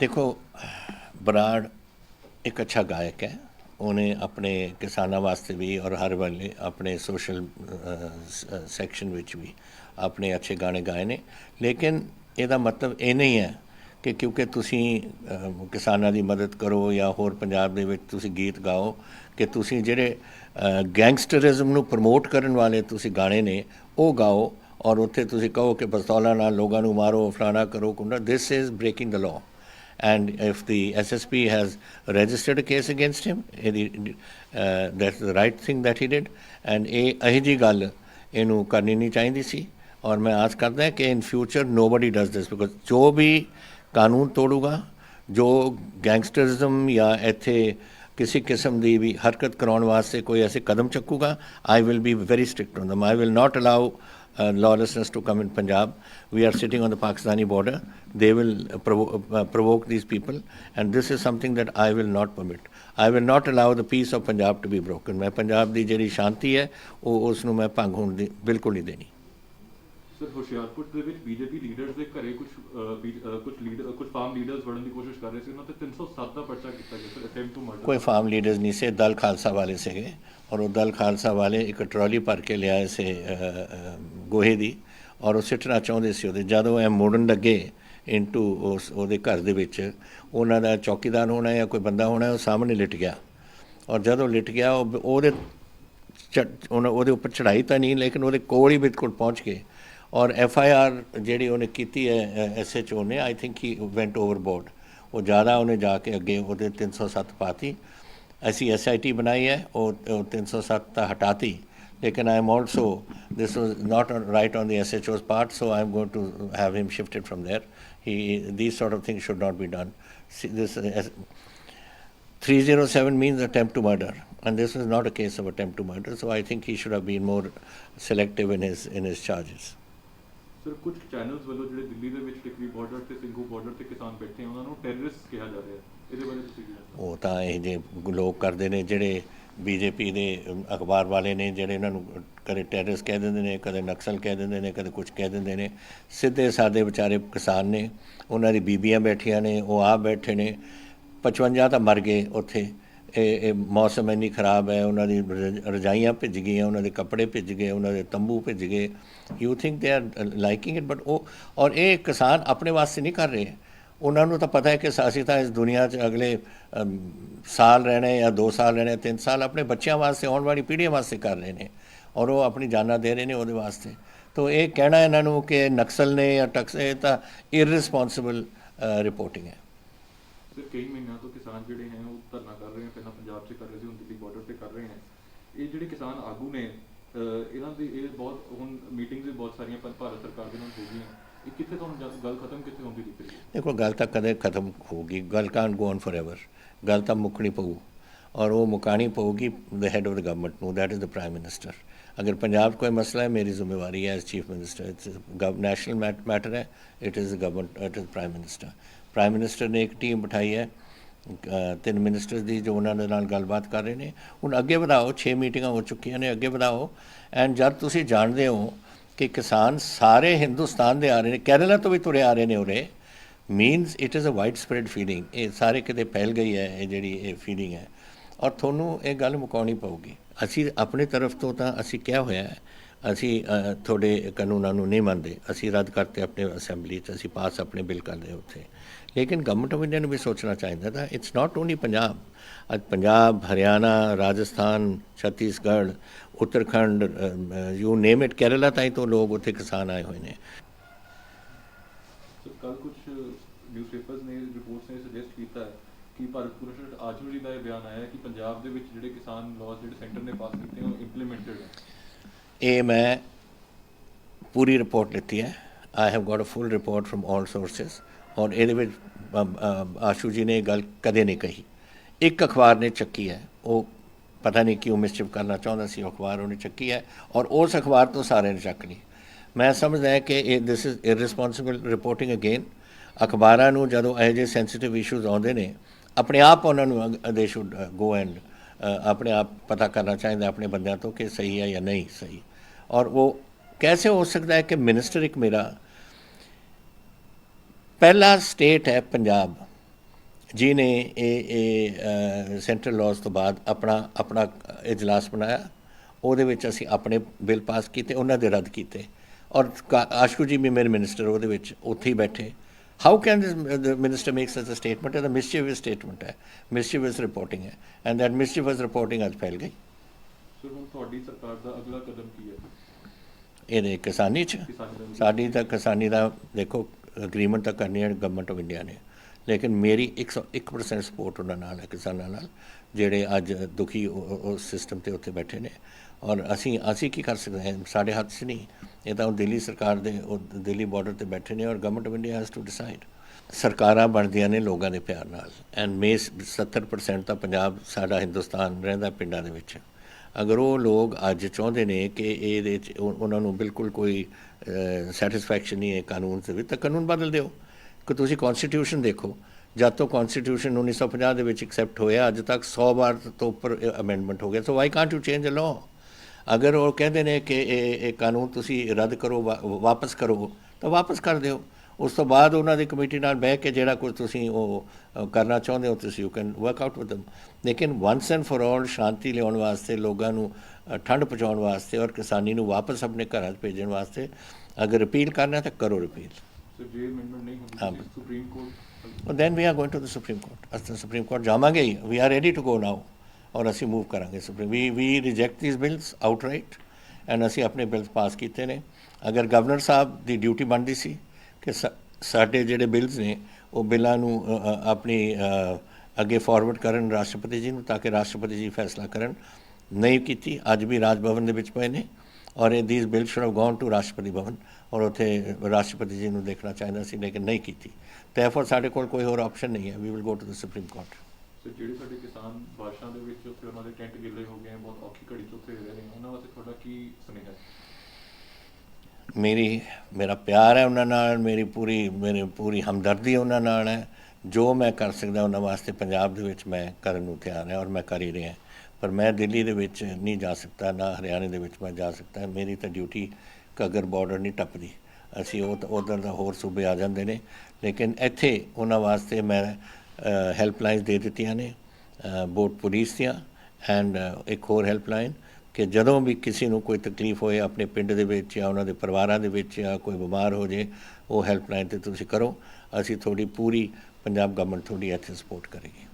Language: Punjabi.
ਦੇਖੋ, ਬਰਾੜ ਇੱਕ ਅੱਛਾ ਗਾਇਕ ਹੈ। ਉਹਨੇ ਆਪਣੇ ਕਿਸਾਨਾਂ ਵਾਸਤੇ ਵੀ ਔਰ ਹਰ ਵੇਲੇ ਆਪਣੇ ਸੋਸ਼ਲ ਸੈਕਸ਼ਨ ਵਿੱਚ ਵੀ ਆਪਣੇ ਅੱਛੇ ਗਾਣੇ ਗਾਏ ਨੇ। ਲੇਕਿਨ ਇਹਦਾ ਮਤਲਬ ਇਹ ਨਹੀਂ ਹੈ ਕਿ ਕਿਉਂਕਿ ਤੁਸੀਂ ਕਿਸਾਨਾਂ ਦੀ ਮਦਦ ਕਰੋ ਜਾਂ ਹੋਰ ਪੰਜਾਬ ਦੇ ਵਿੱਚ ਤੁਸੀਂ ਗੀਤ ਗਾਓ ਕਿ ਤੁਸੀਂ ਜਿਹੜੇ ਗੈਂਗਸਟਰਿਜ਼ਮ ਨੂੰ ਪ੍ਰਮੋਟ ਕਰਨ ਵਾਲੇ ਤੁਸੀਂ ਗਾਣੇ ਨੇ, ਉਹ ਗਾਓ। ਔਰ ਉੱਥੇ ਤੁਸੀਂ ਕਹੋ ਕਿ ਪਿਸਤੌਲਾਂ ਨਾਲ ਲੋਕਾਂ ਨੂੰ ਮਾਰੋ, ਫਲਾਣਾ ਕਰੋ, ਕੁੰਡਾ this is breaking the law and if the SSP has registered a case against him, ਇਹਦੀ, uh, that's the right thing that he did, and ਇਹ ਇਹੀ ਜੀ ਗੱਲ ਇਹਨੂੰ ਕਰਨੀ ਨਹੀਂ ਚਾਹੀਦੀ ਸੀ ਔਰ ਮੈਂ ਆਸ ਕਰਦਾ ਹਾਂ ਕਿ in future nobody does this because ਜੋ ਵੀ ਕਾਨੂੰਨ ਤੋੜੂਗਾ ਜੋ ਗੈਂਗਸਟਰਿਜ਼ਮ ਜਾਂ ਇੱਥੇ ਕਿਸੇ ਕਿਸਮ ਦੀ ਵੀ ਹਰਕਤ ਕਰਾਉਣ ਵਾਸਤੇ ਕੋਈ ਐਸੇ ਕਦਮ ਚੱਕੂਗਾ I will be very strict on them. I will not allow uh, lawlessness to come in Punjab. We are sitting on the Pakistani border. They will uh, provo- uh, provoke these people, and this is something that I will not permit. I will not allow the peace of Punjab to be broken. ਮੈਂ ਪੰਜਾਬ ਦੀ ਜਿਹੜੀ ਸ਼ਾਂਤੀ ਹੈ ਉਹ ਉਸ ਨੂੰ ਮੈਂ ਭੰਗ ਹੋਣ ਦੀ ਬਿਲਕੁਲ ਨਹੀਂ ਦੇਣੀ ਸਰ ਹੁਸ਼ਿਆਰਪੁਰ ਦੇ ਵਿੱਚ ਬੀਜੇਪੀ ਲੀਡਰਸ ਦੇ ਘਰੇ ਕੁਝ ਕੁਝ ਲੀਡਰ ਕੁਝ ਫਾਰਮ ਲੀਡਰਸ ਵੜਨ ਦੀ ਕੋਸ਼ਿਸ਼ ਕਰ ਰਹੇ ਸੀ ਉਹਨਾਂ ਤੇ 307 ਦਾ ਪਰਚਾ ਕੀਤਾ ਗਿਆ ਸਰ ਅਟੈਂਪਟ ਟੂ ਮਰਡਰ ਕੋਈ ਫਾਰਮ ਲੀਡਰਸ ਨਹੀਂ ਸੇ ਦਲ ਖਾਲਸਾ ਵਾਲੇ ਸੀਗੇ ਔਰ ਉਹ ਦਲ ਖਾਲਸਾ ਵਾਲੇ ਇੱਕ ਟਰਾਲੀ ਭਰ ਕੇ ਲਿਆਏ ਸੇ ਗੋਹੇ ਦੀ ਔਰ ਉਹ ਸਿੱਟਣਾ ਚਾਹੁੰਦੇ ਸੀ ਉਹਦੇ। ਜਦੋਂ ਇਹ ਮੋੜਨ ਲੱਗੇ ਇਨਟੂ ਉਸ ਉਹਦੇ ਘਰ ਦੇ ਵਿੱਚ, ਉਹਨਾਂ ਦਾ ਚੌਕੀਦਾਰ ਹੋਣਾ ਜਾਂ ਕੋਈ ਬੰਦਾ ਹੋਣਾ, ਉਹ ਸਾਹਮਣੇ ਲਿਟ ਗਿਆ। ਔਰ ਜਦੋਂ ਲਿਟ ਗਿਆ, ਉਹ ਉਹਦੇ ਚੜ੍ਹ- ਉਹਨਾਂ ਉਹਦੇ ਉੱਪਰ ਚੜਾਈ ਤਾਂ ਨਹੀਂ, ਲੇਕਿਨ ਉਹਦੇ ਕੋਲ ਹੀ ਬਿਲਕੁਲ ਪਹੁੰਚ ਗਏ। ਔਰ ਐਫ ਆਈ ਆਰ ਜਿਹੜੀ ਉਹਨੇ ਕੀਤੀ ਹੈ ਐਸ ਐਚ ਓ ਨੇ, ਆਈ ਥਿੰਕ ਹੀ ਵੈਂਟ ਓਵਰਬੋਰਡ। ਉਹ ਜ਼ਿਆਦਾ ਉਹਨੇ ਜਾ ਕੇ ਅੱਗੇ ਉਹਦੇ 307 ਪਾਤੀ। ਅਸੀਂ ਐਸ ਆਈ ਟੀ ਬਣਾਈ ਹੈ, ਉਹ ਉਹ 307 ਤਾਂ ਹਟਾਤੀ। taken. I am also, this was not right on the SHO's part, so I am going to have him shifted from there. He, these sort of things should not be done. See, this uh, 307 means attempt to murder, and this is not a case of attempt to murder, so I think he should have been more selective in his, in his charges. Sir ਕੁਝ ਚੈਨਲਸ ਵੱਲੋਂ ਜਿਹੜੇ ਦਿੱਲੀ ਦੇ ਵਿੱਚ ਟਿਕਰੀ ਬਾਰਡਰ ਤੇ ਸਿੰਘੂ ਬਾਰਡਰ ਤੇ ਕਿਸਾਨ ਬੈਠੇ ਉਹਨਾਂ ਨੂੰ ਟੈਰਰਿਸਟ ਕਿਹਾ ਜਾ ਰਿਹਾ ਇਹਦੇ ਬਾਰੇ ਤੁਸੀਂ ਕੀ ਉਹ ਤਾਂ ਇਹ ਜੇ ਲੋਕ ਕਰਦੇ ਨੇ ਜਿਹੜੇ ਬੀਜੇਪੀ ਦੇ ਅਖਬਾਰ ਵਾਲੇ ਨੇ ਜਿਹੜੇ ਇਹਨਾਂ ਨੂੰ ਕਦੇ ਟੈਰਰਿਸਟ ਕਹਿ ਦਿੰਦੇ ਨੇ, ਕਦੇ ਨਕਸਲ ਕਹਿ ਦਿੰਦੇ ਨੇ, ਕਦੇ ਕੁਝ ਕਹਿ ਦਿੰਦੇ ਨੇ। ਸਿੱਧੇ ਸਾਦੇ ਵਿਚਾਰੇ ਕਿਸਾਨ ਨੇ, ਉਹਨਾਂ ਦੀ ਬੀਬੀਆਂ ਬੈਠੀਆਂ ਨੇ, ਉਹ ਆਪ ਬੈਠੇ ਨੇ। 55 ਤਾਂ ਮਰ ਗਏ ਉੱਥੇ। ਇਹ ਇਹ ਮੌਸਮ ਇੰਨੀ ਖਰਾਬ ਹੈ, ਉਹਨਾਂ ਦੀ ਰਜ- ਰਜਾਈਆਂ ਭਿੱਜ ਗਈਆਂ, ਉਹਨਾਂ ਦੇ ਕੱਪੜੇ ਭਿੱਜ ਗਏ, ਉਹਨਾਂ ਦੇ ਤੰਬੂ ਭਿੱਜ ਗਏ। You think they are liking it but ਉਹ, ਔਰ ਇਹ ਕਿਸਾਨ ਆਪਣੇ ਵਾਸਤੇ ਨਹੀਂ ਕਰ ਰਹੇ। ਉਹਨਾਂ ਨੂੰ ਤਾਂ ਪਤਾ ਹੈ ਕਿ ਅਸੀਂ ਤਾਂ ਇਸ ਦੁਨੀਆ 'ਚ ਅਗਲੇ ਸਾਲ ਰਹਿਣੇ ਜਾਂ 2 ਸਾਲ ਰਹਿਣੇ 3 ਸਾਲ ਆਪਣੇ ਬੱਚਿਆਂ ਵਾਸਤੇ, ਆਉਣ ਵਾਲੀ ਪੀੜ੍ਹੀਆਂ ਵਾਸਤੇ ਕਰ ਰਹੇ ਨੇ ਔਰ ਉਹ ਆਪਣੀ ਜਾਨਾਂ ਦੇ ਰਹੇ ਨੇ ਉਹਦੇ ਵਾਸਤੇ। ਤੋ ਇਹ ਕਹਿਣਾ ਇਹਨਾਂ ਨੂੰ ਕਿ ਨਕਸਲ ਨੇ ਜਾਂ ਟਕਸ, ਇਹ ਤਾਂ ਇਰਰਿਸਪੌਂਸਿਬਲ ਰਿਪੋਰਟਿੰਗ ਹੈ। ਸਰ, ਕਈ ਮਹੀਨਿਆਂ ਤੋਂ ਕਿਸਾਨ ਜਿਹੜੇ ਹੈ ਉਹ ਧਰਨਾ ਕਰ ਰਹੇ ਹਨ ਪਹਿਲਾਂ ਪੰਜਾਬ 'ਚ ਕਰ ਰਹੇ ਸੀ, ਹੁਣ ਦਿੱਲੀ ਬਾਰਡਰ ਤੇ ਕਰ ਰਹੇ ਹਨ ਇਹ ਜਿਹੜੇ ਕਿਸਾਨ ਆਗੂ ਨੇ ਇਹਨਾਂ ਦੀ ਇਹ ਬਹੁਤ, ਹੁਣ ਮੀਟਿੰਗਸ ਵੀ ਬਹੁਤ ਸਾਰੀਆਂ ਪਰ ਭਾਰਤ ਸਰਕਾਰ ਦੇ ਨਾਲ ਹੋ ਗਈਆਂ। ਇਹ ਕਿੱਥੇ ਤੁਹਾਨੂੰ ਜਦ ਗੱਲ ਖਤਮ ਕਿੱਥੇ ਹੁੰਦੀ ਦਿਖ ਰਹੀ ਹੈ ਦੇਖੋ ਗੱਲ ਤਾਂ ਕਦੇ ਖਤਮ ਹੋਗੀ ਗੱਲ ਕਾਂਟ ਗੋ ਔਨ ਫੋਰਐਵਰ ਗੱਲ ਤਾਂ ਮੁੱਕਣੀ ਪਊ ਔਰ ਉਹ ਮੁਕਾਣੀ ਪਊਗੀ the head of the government ਨੂੰ। That is the prime minister ਅਗਰ ਪੰਜਾਬ ਕੋਈ ਮਸਲਾ ਹੈ ਮੇਰੀ ਜ਼ਿੰਮੇਵਾਰੀ ਹੈ as chief minister it's national matter ਹੈ it is the government it is prime minister prime minister ਨੇ ਇੱਕ ਟੀਮ ਬਿਠਾਈ ਹੈ ਅ, ਤਿੰਨ ਮਿਨਿਸਟਰਸ ਦੀ ਜੋ ਉਹਨਾਂ ਦੇ ਨਾਲ ਗੱਲਬਾਤ ਕਰ ਰਹੇ ਨੇ ਹੁਣ ਅੱਗੇ ਵਧਾਓ 6 ਮੀਟਿੰਗਾਂ ਹੋ ਚੁੱਕੀਆਂ ਨੇ ਅੱਗੇ ਵਧਾਓ ਐਂਡ ਜਦ ਤੁਸੀਂ ਜਾਣਦੇ ਹੋ ਕਿ ਕਿਸਾਨ ਸਾਰੇ ਹਿੰਦੁਸਤਾਨ ਦੇ ਆ ਰਹੇ ਨੇ, ਕੇਰਲਾ ਤੋਂ ਵੀ ਤੁਰੇ ਆ ਰਹੇ ਨੇ ਉਰੇ means it is a wide spread feeling ਇਹ ਸਾਰੇ ਕਿਤੇ ਫੈਲ ਗਈ ਹੈ, ਇਹ ਜਿਹੜੀ ਇਹ ਫੀਲਿੰਗ ਹੈ। ਔਰ ਤੁਹਾਨੂੰ ਇਹ ਗੱਲ ਮੁਕਾਉਣੀ ਪਊਗੀ। ਅਸੀਂ ਆਪਣੇ ਤਰਫ ਤੋਂ ਤਾਂ ਅਸੀਂ ਕਿਹਾ ਹੋਇਆ ਹੈ, ਅਸੀਂ ਤੁਹਾਡੇ ਕਾਨੂੰਨਾਂ ਨੂੰ ਨਹੀਂ ਮੰਨਦੇ। ਅਸੀਂ ਰੱਦ ਕਰਤੇ ਆਪਣੇ ਅਸੈਂਬਲੀ 'ਚ, ਅਸੀਂ ਪਾਸ ਆਪਣੇ ਬਿੱਲ ਕਰਦੇ ਉੱਥੇ ਲੇਕਿਨ ਗਵਰਨਮੈਂਟ ਆਫ ਇੰਡੀਆ ਨੂੰ ਵੀ ਸੋਚਣਾ ਚਾਹੀਦਾ ਤਾਂ ਇਟਸ ਨਾਟ ਓਨਲੀ ਪੰਜਾਬ ਅੱਜ Punjab Haryana Rajasthan Chhattisgarh Uttarakhand you name it Kerala ਤਾਈਂ ਤੋਂ ਲੋਕ ਉੱਥੇ ਕਿਸਾਨ ਆਏ ਹੋਏ ਨੇ ਕੱਲ ਕੁਝ ਨਿਊਜ਼ਪੇਪਰਸ ਨੇ ਰਿਪੋਰਟਸ ਨੇ ਸੁਜੈਸਟ ਕੀਤਾ ਹੈ ਕਿ ਭਾਰਤ ਭੂਸ਼ਣ ਆਜੂ ਜੀ ਦਾ ਇਹ ਬਿਆਨ ਆਇਆ ਕਿ ਪੰਜਾਬ ਦੇ ਵਿੱਚ ਜਿਹੜੇ ਕਿਸਾਨ ਲਾਅਸ ਜਿਹੜੇ ਸੈਂਟਰ ਨੇ ਪਾਸ ਕੀਤੇ ਉਹ ਇੰਪਲੀਮੈਂਟਡ ਹੈ ਇਹ ਮੈਂ ਪੂਰੀ ਰਿਪੋਰਟ ਲਿੱਤੀ ਹੈ I have got a full report from all sources ਔਰ ਇਹਦੇ ਵਿੱਚ ਆਸ਼ੂ ਜੀ ਨੇ ਇਹ ਗੱਲ ਕਦੇ ਨਹੀਂ ਕਹੀ। ਇੱਕ ਅਖਬਾਰ ਨੇ ਚੱਕੀ ਹੈ, ਉਹ ਪਤਾ ਨਹੀਂ ਕਿਉਂ ਮਿਸਚਿਪ ਕਰਨਾ ਚਾਹੁੰਦਾ ਸੀ ਅਖਬਾਰ ਉਹਨੇ ਚੱਕੀ ਹੈ ਔਰ ਉਸ ਅਖਬਾਰ ਤੋਂ ਸਾਰੇ ਨੇ ਚੱਕ ਲਈ। ਮੈਂ ਸਮਝਦਾ ਕਿ ਇਹ this is irresponsible reporting again ਅਖਬਾਰਾਂ ਨੂੰ ਜਦੋਂ ਇਹ ਜੇ ਸੈਂਸਿਟਿਵ ਇਸ਼ੂਜ਼ ਆਉਂਦੇ ਨੇ, ਆਪਣੇ ਆਪ ਉਹਨਾਂ ਨੂੰ ਦੇ ਸ਼ੁੱਡ ਗੋ ਐਂਡ ਆਪਣੇ ਆਪ ਪਤਾ ਕਰਨਾ ਚਾਹੀਦਾ ਆਪਣੇ ਬੰਦਿਆਂ ਤੋਂ ਕਿ ਸਹੀ ਹੈ ਜਾਂ ਨਹੀਂ ਸਹੀ। ਔਰ ਉਹ, ਕੈਸੇ ਹੋ ਸਕਦਾ ਹੈ ਕਿ ਮਿਨਿਸਟਰ ਇੱਕ ਮੇਰਾ ਪਹਿਲਾ ਸਟੇਟ ਹੈ ਪੰਜਾਬ। ਜਿਨੇ ਇਹ ਇਹ ਸੈਂਟਰਲ ਲਾਜ਼ ਤੋਂ ਬਾਅਦ ਆਪਣਾ ਆਪਣਾ ਇਜਲਾਸ ਬਣਾਇਆ। ਉਹਦੇ ਵਿੱਚ ਅਸੀਂ ਆਪਣੇ ਬਿੱਲ ਪਾਸ ਕੀਤੇ ਉਹਨਾਂ ਦੇ ਰੱਦ ਕੀਤੇ। ਔਰ ਆਸ਼ਕੂ ਜੀ ਵੀ ਮੇਰੇ ਮਿਨਿਸਟਰ ਉਹਦੇ ਵਿੱਚ ਉੱਥੇ ਹੀ ਬੈਠੇ। How can this minister make such a statement ਇਹ ਤਾਂ ਮਿਸਚੀਵਸ ਸਟੇਟਮੈਂਟ ਹੈ। ਮਿਸਚੀਵਸ ਰਿਪੋਰਟਿੰਗ ਹੈ। ਐਂਡ ਦੈਟ ਮਿਸਚੀਵਸ ਰਿਪੋਰਟਿੰਗ ਅੱਜ ਫੈਲ ਗਈ। ਸਰ ਹੁਣ ਤੁਹਾਡੀ ਸਰਕਾਰ ਦਾ ਅਗਲਾ ਕਦਮ ਕੀ ਹੈ? ਇਹਦੇ ਕਿਸਾਨੀ ਚ। ਸਾਡੀ ਤਾਂ ਕਿਸਾਨੀ ਦਾ ਦੇਖੋ ਅਗਰੀਮੈਂਟ ਤਾਂ ਕਰਨੀ ਹੈ ਗਵਰਨਮੈਂਟ ਆਫ ਇੰਡੀਆ ਨੇ। ਲੇਕਿਨ ਮੇਰੀ 101% ਸਪੋਰਟ ਉਹਨਾਂ ਨਾਲ ਹੈ, ਕਿਸਾਨਾਂ ਨਾਲ, ਜਿਹੜੇ ਅੱਜ ਦੁਖੀ ਉਸ ਸਿਸਟਮ ਤੇ ਉੱਥੇ ਬੈਠੇ ਨੇ। ਔਰ ਅਸੀਂ ਅਸੀਂ ਕੀ ਕਰ ਸਕਦੇ ਹਾਂ? ਸਾਡੇ ਹੱਥ 'ਚ ਨਹੀਂ। ਇਹ ਤਾਂ ਉਹ ਦਿੱਲੀ ਸਰਕਾਰ ਦੇ, ਉਹ ਦਿੱਲੀ ਬਾਰਡਰ ਤੇ ਬੈਠੇ ਨੇ ਔਰ government of India has to decide ਸਰਕਾਰਾਂ ਬਣਦੀਆਂ ਨੇ ਲੋਕਾਂ ਦੇ ਪਿਆਰ ਨਾਲ। ਐਂਡ ਮੇਸ 70% ਤਾਂ ਪੰਜਾਬ, ਸਾਡਾ ਹਿੰਦੁਸਤਾਨ ਰਹਿੰਦਾ ਪਿੰਡਾਂ ਦੇ ਵਿੱਚ। ਅਗਰ ਉਹ ਲੋਕ ਅੱਜ ਚਾਹੁੰਦੇ ਨੇ ਕਿ ਇਹਦੇ 'ਚ ਉਹ- ਉਹਨਾਂ ਨੂੰ ਬਿਲਕੁਲ ਕੋਈ ਸੈਟੀਸਫੈਕਸ਼ਨ ਨਹੀਂ ਹੈ ਕਾਨੂੰਨ ਦੇ ਵਿੱਚ, ਤਾਂ ਕਾਨੂੰਨ ਬਦਲ ਦਿਓ। ਕਿ ਤੁਸੀਂ ਕਨਸਟੀਟਿਊਸ਼ਨ ਦੇਖੋ। ਜਦ ਤੋਂ ਕਨਸਟੀਟਿਊਸ਼ਨ 1950 ਦੇ ਵਿੱਚ ਐਕਸੈਪਟ ਹੋਇਆ, ਅੱਜ ਤੱਕ 100 ਵਾਰ ਤੋਂ ਉੱਪਰ ਅਮੈਂਡਮੈਂਟ ਹੋ ਗਿਆ। So why can't you change a law ਅਗਰ ਉਹ ਕਹਿੰਦੇ ਨੇ ਕਿ ਇਹ ਇਹ ਕਾਨੂੰਨ ਤੁਸੀਂ ਰੱਦ ਕਰੋ, ਵਾ- ਵਾਪਸ ਕਰੋ, ਤਾਂ ਵਾਪਸ ਕਰ ਦਿਓ। ਉਸ ਤੋਂ ਬਾਅਦ ਉਹਨਾਂ ਦੀ ਕਮੇਟੀ ਨਾਲ ਬਹਿ ਕੇ ਜਿਹੜਾ ਕੁਝ ਤੁਸੀਂ ਉਹ ਕਰਨਾ ਚਾਹੁੰਦੇ ਹੋ ਤੁਸੀਂ you can work out with them. ਲੇਕਿਨ ਵਨਸ ਐਂਡ ਫॉर ਆਲ ਸ਼ਾਂਤੀ ਲਿਆਉਣ ਵਾਸਤੇ ਲੋਕਾਂ ਨੂੰ ਠੰਡ ਪਹੁੰਚਾਉਣ ਵਾਸਤੇ ਔਰ ਕਿਸਾਨੀ ਨੂੰ ਵਾਪਸ ਆਪਣੇ ਘਰਾਂ 'ਚ ਭੇਜਣ ਵਾਸਤੇ ਅਗਰ ਅਪੀਲ ਕਰਨਾ ਤਾਂ ਕਰੋ ਰਿਪੀਲ ਸਰ ਜੇ ਅਮੈਂਡਮੈਂਟ ਨਹੀਂ ਹੁੰਦੀ supreme court then we are going to the supreme court ਅਸੀਂ ਸੁਪਰੀਮ ਕੋਰਟ ਜਾਵਾਂਗੇ ਹੀ। We are ready to go now ਔਰ ਅਸੀਂ ਮੂਵ ਕਰਾਂਗੇ supreme we we reject these bills outright and ਅਸੀਂ ਆਪਣੇ ਬਿਲਸ ਪਾਸ ਕੀਤੇ ਨੇ। ਅਗਰ ਗਵਰਨਰ ਸਾਹਿਬ ਦੀ ਡਿਊਟੀ ਬਣਦੀ ਸੀ ਕਿ ਸਾ- ਸਾਡੇ ਜਿਹੜੇ ਬਿਲਸ ਨੇ, ਉਹ ਬਿੱਲਾਂ ਨੂੰ ਆਪਣੀ ਅੱਗੇ ਫਾਰਵਰਡ ਕਰਨ ਰਾਸ਼ਟਰਪਤੀ ਜੀ ਨੂੰ ਤਾਂ ਕਿ ਰਾਸ਼ਟਰਪਤੀ ਜੀ ਫੈਸਲਾ ਕਰਨ। ਨਹੀਂ ਕੀਤੀ, ਅੱਜ ਵੀ ਰਾਜ ਭਵਨ ਦੇ ਵਿੱਚ ਪਏ ਨੇ ਔਰ ਇਹ these bill should have gone to Rashtrapati Bhavan ਔਰ ਉੱਥੇ ਰਾਸ਼ਟਰਪਤੀ ਜੀ ਨੂੰ ਦੇਖਣਾ ਚਾਹੀਦਾ ਸੀ, ਲੇਕਿਨ ਨਹੀਂ ਕੀਤੀ। Therefore, ਸਾਡੇ ਕੋਲ ਕੋਈ ਹੋਰ ਆਪਸ਼ਨ ਨਹੀਂ ਹੈ। We will go to the supreme court sir ਜਿਹੜੇ ਸਾਡੇ ਕਿਸਾਨ ਬਾਰਿਸ਼ਾਂ ਦੇ ਵਿੱਚ ਉੱਥੇ ਉਹਨਾਂ ਦੇ ਟੈਂਟ ਗਿੱਲੇ ਹੋ ਗਏ, ਬਹੁਤ ਔਖੀ ਘੜੀ ਤੋਂ ਉੱਥੇ ਰਹਿ ਰਹੇ ਉਹਨਾਂ ਵਾਸਤੇ ਤੁਹਾਡਾ ਕੀ ਸੁਨੇਹਾ ਹੈ? ਮੇਰੀ, ਮੇਰਾ ਪਿਆਰ ਹੈ ਉਹਨਾਂ ਨਾਲ, ਮੇਰੀ ਪੂਰੀ ਮੇਰੀ ਪੂਰੀ ਹਮਦਰਦੀ ਉਹਨਾਂ ਨਾਲ ਹੈ। ਜੋ ਮੈਂ ਕਰ ਸਕਦਾ ਉਹਨਾਂ ਵਾਸਤੇ ਪੰਜਾਬ ਦੇ ਵਿੱਚ ਮੈਂ ਕਰਨ ਨੂੰ ਤਿਆਰ ਹਾਂ ਔਰ ਮੈਂ ਕਰ ਹੀ ਰਿਹਾ। ਪਰ ਮੈਂ ਦਿੱਲੀ ਦੇ ਵਿੱਚ ਨਹੀਂ ਜਾ ਸਕਦਾ, ਨਾ ਹਰਿਆਣੇ ਦੇ ਵਿੱਚ ਮੈਂ ਜਾ ਸਕਦਾ। ਮੇਰੀ ਤਾਂ ਡਿਊਟੀ ਕਗਰ ਬਾਰਡਰ ਨਹੀਂ ਟੱਪਦੀ। ਅਸੀਂ ਉਹ, ਉਧਰ ਦਾ ਹੋਰ ਸੂਬੇ ਆ ਜਾਂਦੇ ਨੇ। ਲੇਕਿਨ ਇੱਥੇ ਉਹਨਾਂ ਵਾਸਤੇ ਮੈਂ ਹੈਲਪਲਾਈਨਸ ਦੇ ਦਿੱਤੀਆਂ ਨੇ। ਬੋਟ ਪੁਲਿਸ ਦੀਆਂ। ਐਂਡ ਇੱਕ ਹੋਰ ਹੈਲਪਲਾਈਨ ਕਿ ਜਦੋਂ ਵੀ ਕਿਸੇ ਨੂੰ ਕੋਈ ਤਕਲੀਫ ਹੋਏ ਆਪਣੇ ਪਿੰਡ ਦੇ ਵਿੱਚ ਜਾਂ ਉਹਨਾਂ ਦੇ ਪਰਿਵਾਰਾਂ ਦੇ ਵਿੱਚ ਜਾਂ ਕੋਈ ਬਿਮਾਰ ਹੋ ਜੇ ਉਹ ਹੈਲਪਲਾਈਨ ਤੇ ਤੁਸੀਂ ਕਰੋ। ਅਸੀਂ ਤੁਹਾਡੀ ਪੂਰੀ ਪੰਜਾਬ ਗਵਰਨਮੈਂਟ ਤੁਹਾਡੀ ਇੱਥੇ ਸਪੋਰਟ ਕਰੇਗੀ।